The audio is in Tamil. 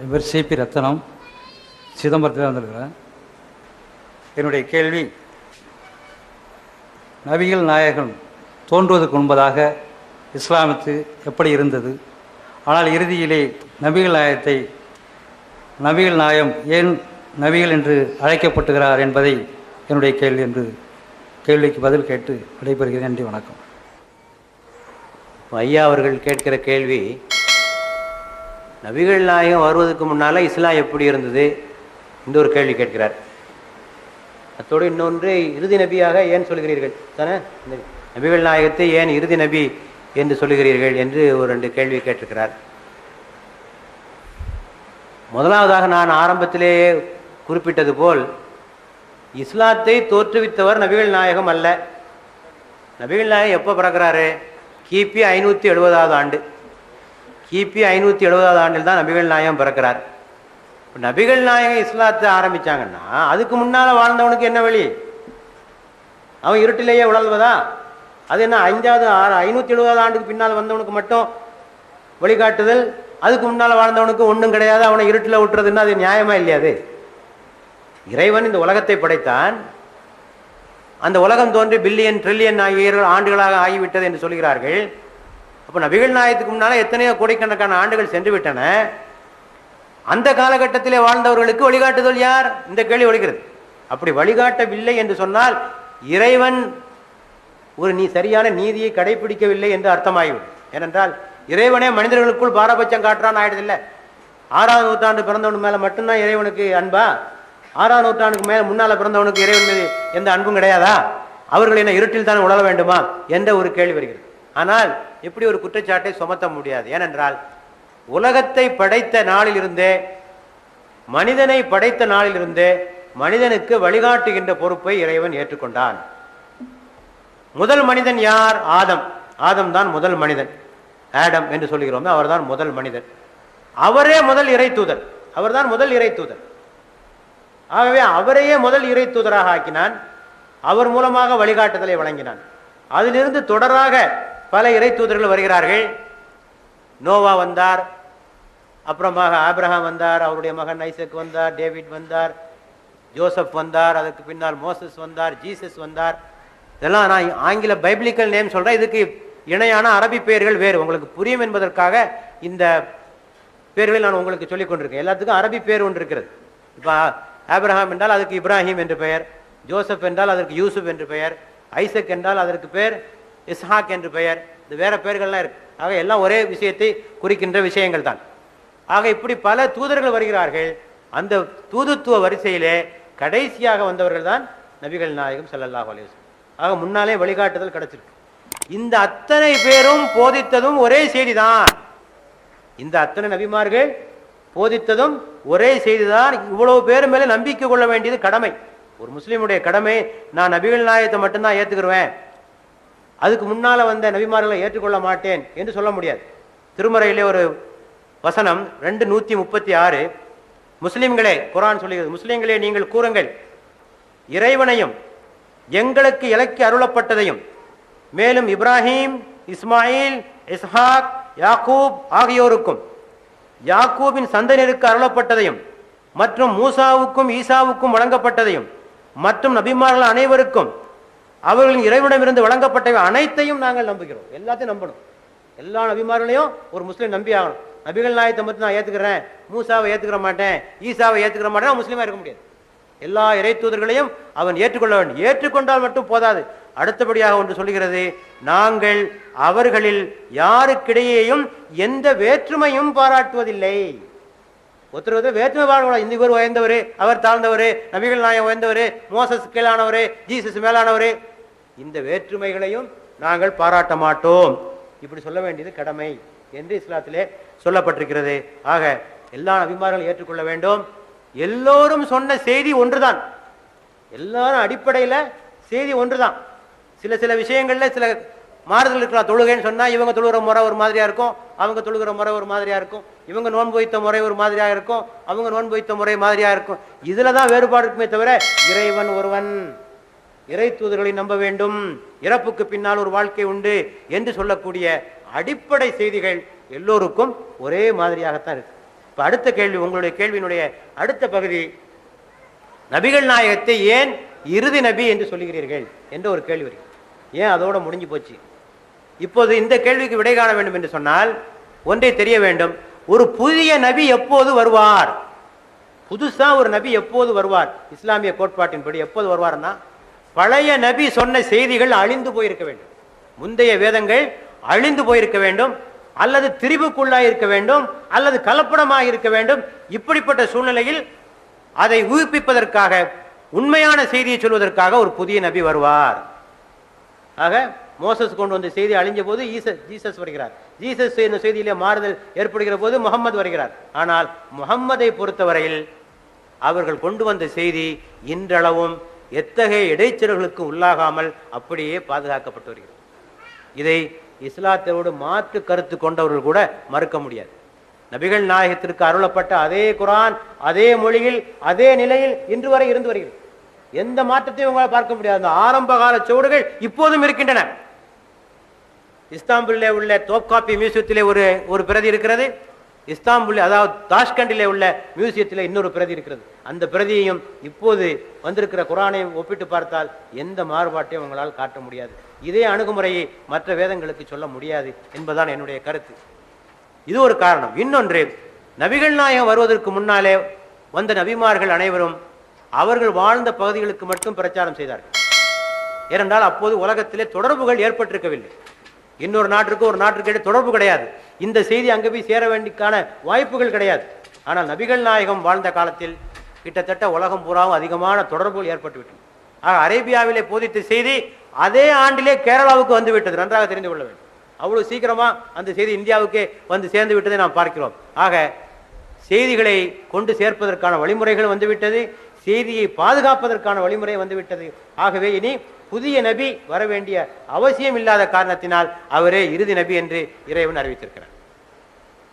என் பேர் சிபி ரத்தனம் சிதம்பரத்தில் வந்திருக்கிறேன். என்னுடைய கேள்வி நபிகள் நாயகன் தோன்றுவதற்கு முன்பதாக இஸ்லாமத்து எப்படி இருந்தது? ஆனால் இறுதியிலே நபிகள் நாயகத்தை நபிகள் நாயம் ஏன் நபிகள் என்று அழைக்கப்பட்டுகிறார் என்பதை என்னுடைய கேள்வி என்று கேள்விக்கு பதில் கேட்டு விடைபெறுகிறேன். நன்றி வணக்கம். ஐயா அவர்கள் கேட்கிற கேள்வி நபிகள் நாயகம் வருவதற்கு முன்னால் இஸ்லாம் எப்படி இருந்தது? இந்த ஒரு கேள்வி கேட்கிறார். அத்தோடு இன்னொன்று இறுதி நபியாக ஏன் சொல்கிறீர்கள்? தானே? இந்த நபிகள் நாயகத்தை ஏன் இறுதி நபி என்று சொல்லுகிறீர்கள் என்று ஒரு ரெண்டு கேள்வி கேட்டிருக்கிறார். முதலாவதாக நான் ஆரம்பத்திலேயே குறிப்பிட்டது போல் இஸ்லாத்தை தோற்றுவித்தவர் நபிகள் நாயகம் அல்ல. நபிகள் நாயகம் எப்போ பிறக்கிறாரு? கிபி ஐநூற்றி எழுபதாவது ஆண்டு. கிபி ஐநூற்றி எழுபதாவது ஆண்டில் தான் நபிகள் நாயகம் பிறக்கிறார். இப்போ நபிகள் நாயகம் இஸ்லாத்தை ஆரம்பித்தாங்கன்னா அதுக்கு முன்னால் வாழ்ந்தவனுக்கு என்ன வழி? அவன் இருட்டிலேயே உழல்வதா? அது என்ன ஐந்தாவது ஆறு ஐநூற்றி எழுபதாவது ஆண்டுக்கு பின்னால் வந்தவனுக்கு மட்டும் வழிகாட்டுதல்? அதுக்கு முன்னால் வாழ்ந்தவனுக்கு ஒன்றும் கிடையாது அவனை இருட்டில் விட்டுறதுன்னா அது நியாயமா இல்லையாது இறைவன் இந்த உலகத்தை படைத்தான். அந்த உலகம் தோன்றி பில்லியன் ட்ரில்லியன் ஆகிய ஆண்டுகளாக ஆகிவிட்டது என்று சொல்கிறார்கள். அப்போ நபிகள் நாயத்துக்கு முன்னால் எத்தனையோ கோடிக்கணக்கான ஆண்டுகள் சென்று விட்டன. அந்த காலகட்டத்திலே வாழ்ந்தவர்களுக்கு வழிகாட்டுதல் யார்? இந்த கேள்வி ஒழிக்கிறது அப்படி வழிகாட்டவில்லை என்று சொன்னால் இறைவன் ஒரு நீ சரியான நீதியை கடைபிடிக்கவில்லை என்று அர்த்தமாகிவிடும். ஏனென்றால் இறைவனே மனிதர்களுக்குள் பாரபட்சம் காட்டுறான்னு ஆயிடுதில்லை. ஆறாவது நூற்றாண்டு பிறந்தவன் மேலே மட்டும்தான் இறைவனுக்கு அன்பா? ஆறாம் நூற்றாண்டுக்கு மேலே முன்னால் பிறந்தவனுக்கு இறைவன் மீது எந்த அன்பும் கிடையாதா? அவர்கள் என்ன இருட்டில் தான் உழல வேண்டுமா? என்ற ஒரு கேள்வி வருகிறது. ஆனால் எப்படி ஒரு குற்றச்சாட்டை சுமத்த முடியாது. ஏனென்றால் உலகத்தை படைத்த நாளிலிருந்தே மனிதனை படைத்த நாளிலிருந்தே மனிதனுக்கு வழிகாட்டுகின்ற பொறுப்பை இறைவன் ஏற்றுக்கொண்டான். முதல் மனிதன் யார்? ஆதம். ஆதம் தான் முதல் மனிதன். ஆடம் என்று சொல்கிறோமே அவர்தான் முதல் மனிதன். அவரே முதல் இறை தூதர். அவர்தான் முதல் இறை தூதர். ஆகவே அவரையே முதல் இறை தூதராக ஆக்கினான். அவர் மூலமாக வழிகாட்டுதலை வழங்கினான். அதிலிருந்து தொடராக பல இறை தூதர்கள் வருகிறார்கள். நோவா வந்தார். அப்புறமாக ஆப்ரஹாம் வந்தார். அவருடைய மகன் ஐசக் வந்தார் டேவிட் வந்தார் ஜோசப் வந்தார் அதுக்கு பின்னால் மோசஸ் வந்தார் ஜீசஸ் வந்தார். இதெல்லாம் நான் ஆங்கில பைபிளிக்கல் நேம் சொல்கிறேன் இதுக்கு இணையான அரபி பெயர்கள் வேறு. உங்களுக்கு புரியும் என்பதற்காக இந்த பேர்களை நான் உங்களுக்கு சொல்லிக் கொண்டிருக்கேன். எல்லாத்துக்கும் அரபி பேர் ஒன்று இருக்கிறது. இப்போ ஆபிரகாம் என்றால் அதுக்கு இப்ராஹிம் என்று பெயர் ஜோசப் என்றால் அதற்கு யூசுப் என்று பெயர் ஐசக் என்றால் அதற்கு பேர் இஸ்ஹாக் என்று பெயர். இது வேற பெயர்கள்லாம் இருக்கு. ஆக எல்லாம் ஒரே விஷயத்தை குறிக்கின்ற விஷயங்கள் தான். ஆக இப்படி பல தூதர்கள் வருகிறார்கள். அந்த தூதுத்துவ வரிசையிலே கடைசியாக வந்தவர்கள் தான் நபிகள் நாயகம் செல்லல்லா அலைஹி ஆக முன்னாலே வழிகாட்டுதல் கிடைச்சிருக்கு. இந்த அத்தனை பேரும் போதித்ததும் ஒரே செய்திதான் இந்த அத்தனை நபிமார்கள் போதித்ததும் ஒரே செய்திதான் இவ்வளவு பேர் மேல நம்பிக்கை கொள்ள வேண்டியது கடமை. ஒரு முஸ்லீமுடைய கடமை நான் நபிகள் நாயகத்தை மட்டும்தான் ஏத்துக்கிருவேன். அதுக்கு முன்னால் வந்த நபிமார்களை ஏற்றுக்கொள்ள மாட்டேன் என்று சொல்ல முடியாது. திருமறையிலே ஒரு வசனம் ரெண்டு நூற்றி முப்பத்தி ஆறு. முஸ்லீம்களே குரான் சொல்லுகிறது முஸ்லீம்களே நீங்கள் கூறுங்கள் இறைவனையும் எங்களுக்கு இலக்கி அருளப்பட்டதையும் மேலும் இப்ராஹிம் இஸ்மாயில் இஸ்ஹாக் யாக்கூப் ஆகியோருக்கும் யாக்கூபின் சந்தனருக்கு அருளப்பட்டதையும் மற்றும் மூசாவுக்கும் ஈசாவுக்கும் வழங்கப்பட்டதையும் மற்றும் நபிமார்கள் அனைவருக்கும் அவர்களின் இறைவனிடமிருந்து வழங்கப்பட்டவை அனைத்தையும் நாங்கள் நம்புகிறோம். எல்லாத்தையும் நம்பணும். எல்லா நபிமார்களையும் ஒரு முஸ்லீம் நம்பி ஆகணும். நபிகள் நாயத்தை மட்டும் நான் ஏத்துக்கிறேன். மூசாவை ஏத்துக்கிற மாட்டேன். ஈசாவை ஏத்துக்கிற மாட்டேன். அவன் முஸ்லீமா இருக்க முடியாது. எல்லா இறை தூதர்களையும் அவன் ஏற்றுக்கொள்ள வேண்டும். ஏற்றுக்கொண்டால் மட்டும் போதாது. அடுத்தபடியாக ஒன்று சொல்கிறது நாங்கள் அவர்களில் யாருக்கிடையேயும் எந்த வேற்றுமையும் பாராட்டுவதில்லை. ஒருத்தர் வந்து வேற்றுமை பாடக்கூடாது இந்த இவர் உயர்ந்தவர் அவர் தாழ்ந்தவர் நபிகள் நாயம் உயர்ந்தவர் மோசஸ் கீழானவர் ஜீசஸ் மேலானவர் இந்த வேற்றுமைகளையும் நாங்கள் பாராட்ட மாட்டோம். இப்படி சொல்ல வேண்டியது கடமை என்று இஸ்லாத்திலே சொல்லப்பட்டிருக்கிறது. ஆக எல்லா அபிமானங்களும் ஏற்றுக்கொள்ள வேண்டும். எல்லோரும் சொன்ன செய்தி ஒன்றுதான். எல்லாரும் அடிப்படையில் செய்தி ஒன்றுதான். சில சில விஷயங்களில் சில மாறுதல் இருக்கலாம் தொழுகைன்னு சொன்னா இவங்க தொழுகிற முறை ஒரு மாதிரியா இருக்கும் அவங்க தொழுகிற முறை ஒரு மாதிரியா இருக்கும் இவங்க நோன்பு வைத்த முறை ஒரு மாதிரியா இருக்கும் அவங்க நோன்பு வைத்த முறை மாதிரியா இருக்கும். இதில் தான் வேறுபாடு இருக்குமே தவிர இறைவன் ஒருவன். இறை தூதர்களை நம்ப வேண்டும். இறப்புக்கு பின்னால் ஒரு வாழ்க்கை உண்டு என்று சொல்லக்கூடிய அடிப்படை செய்திகள் எல்லோருக்கும் ஒரே மாதிரியாகத்தான் இருக்கு. இப்ப அடுத்த கேள்வி உங்களுடைய கேள்வியினுடைய அடுத்த பகுதி நபிகள் நாயகத்தை ஏன் இறுதி நபி என்று சொல்லுகிறீர்கள் என்ற ஒரு கேள்வி வருகிறது. ஏன் அதோட முடிஞ்சு போச்சு? இப்போது இந்த கேள்விக்கு விடை காண வேண்டும் என்று சொன்னால் ஒன்றை தெரிய வேண்டும். ஒரு புதிய நபி எப்போது வருவார்? புதுசா ஒரு நபி எப்போது வருவார்? இஸ்லாமிய கோட்பாட்டின்படி எப்போது வருவார்னா பழைய நபி சொன்ன செய்திகள் அழிந்து போயிருக்க வேண்டும். முந்தைய வேதங்கள் அழிந்து போயிருக்க வேண்டும். அல்லது திரிவுக்குள்ளாக இருக்க வேண்டும். அல்லது கலப்படமாக இருக்க வேண்டும். இப்படிப்பட்ட சூழ்நிலையில் அதை உயிர்ப்பிப்பதற்காக உண்மையான செய்தியை சொல்வதற்காக ஒரு புதிய நபி வருவார். ஆக மோசஸ் கொண்டு வந்த செய்தி அழிஞ்ச போது ஈசஸ் ஜீசஸ் வருகிறார். ஜீசஸ் என்ற செய்தியிலே மாறுதல் ஏற்படுகிற போது முகம்மது வருகிறார். ஆனால் முகம்மதை பொறுத்தவரையில் அவர்கள் கொண்டு வந்த செய்தி இன்றளவும் எத்தகைய இடைச்சல்களுக்கும் உள்ளாகாமல் அப்படியே பாதுகாக்கப்பட்டு வருகிறது இதை இஸ்லாத்தோடு மாற்று கருத்து கொண்டவர்கள் கூட மறுக்க முடியாது. நபிகள் நாயகத்திற்கு அருளப்பட்ட அதே குரான் அதே மொழியில் அதே நிலையில் இன்று வரை இருந்து வருகிறது. எந்த மாற்றத்தையும் உங்களால் பார்க்க முடியாது. அந்த ஆரம்ப கால சுவடுகள் இப்போதும் இருக்கின்றன. இஸ்தாம்புல்லே உள்ள தோப்காப்பி மியூசியத்திலே ஒரு ஒரு பிரதி இருக்கிறது. இஸ்தாம்புல் அதாவது தாஷ்கண்டிலே உள்ள மியூசியத்தில் இன்னொரு பிரதி இருக்கிறது. அந்த பிரதியையும் இப்போது வந்திருக்கிற குரானையும் ஒப்பிட்டு பார்த்தால் எந்த மாறுபாட்டையும் உங்களால் காட்ட முடியாது. இதே அணுகுமுறையை மற்ற வேதங்களுக்கு சொல்ல முடியாது என்பதுதான் என்னுடைய கருத்து. இது ஒரு காரணம். இன்னொன்று நபிகள் நாயகம் வருவதற்கு முன்னாலே வந்த நபிமார்கள் அனைவரும் அவர்கள் வாழ்ந்த பகுதிகளுக்கு மட்டும் பிரச்சாரம் செய்தார்கள். ஏனென்றால் அப்போது உலகத்திலே தொடர்புகள் ஏற்பட்டிருக்கவில்லை. இன்னொரு நாட்டிற்கு ஒரு நாட்டிற்கு இடையே தொடர்பு கிடையாது. இந்த செய்தி அங்கே போய் சேர வேண்டிக்கான வாய்ப்புகள் கிடையாது. ஆனால் நபிகள் நாயகம் வாழ்ந்த காலத்தில் கிட்டத்தட்ட உலகம் பூராவும் அதிகமான தொடர்புகள் ஏற்பட்டுவிட்டன. ஆக அரேபியாவிலே போதித்த செய்தி அதே ஆண்டிலே கேரளாவுக்கு வந்து விட்டது. நன்றாக தெரிந்து கொள்ள வேண்டும். அவ்வளவு சீக்கிரமா அந்த செய்தி இந்தியாவுக்கே வந்து சேர்ந்து விட்டதை நாம் பார்க்கிறோம். ஆக செய்திகளை கொண்டு சேர்ப்பதற்கான வழிமுறைகள் வந்துவிட்டது செய்தியை பாதுகாப்பதற்கான வழிமுறை வந்துவிட்டது. ஆகவே இனி புதிய நபி வர வேண்டிய அவசியம் இல்லாத காரணத்தினால் அவரே இறுதி நபி என்று இறைவன் அறிவித்திருக்கிறார்.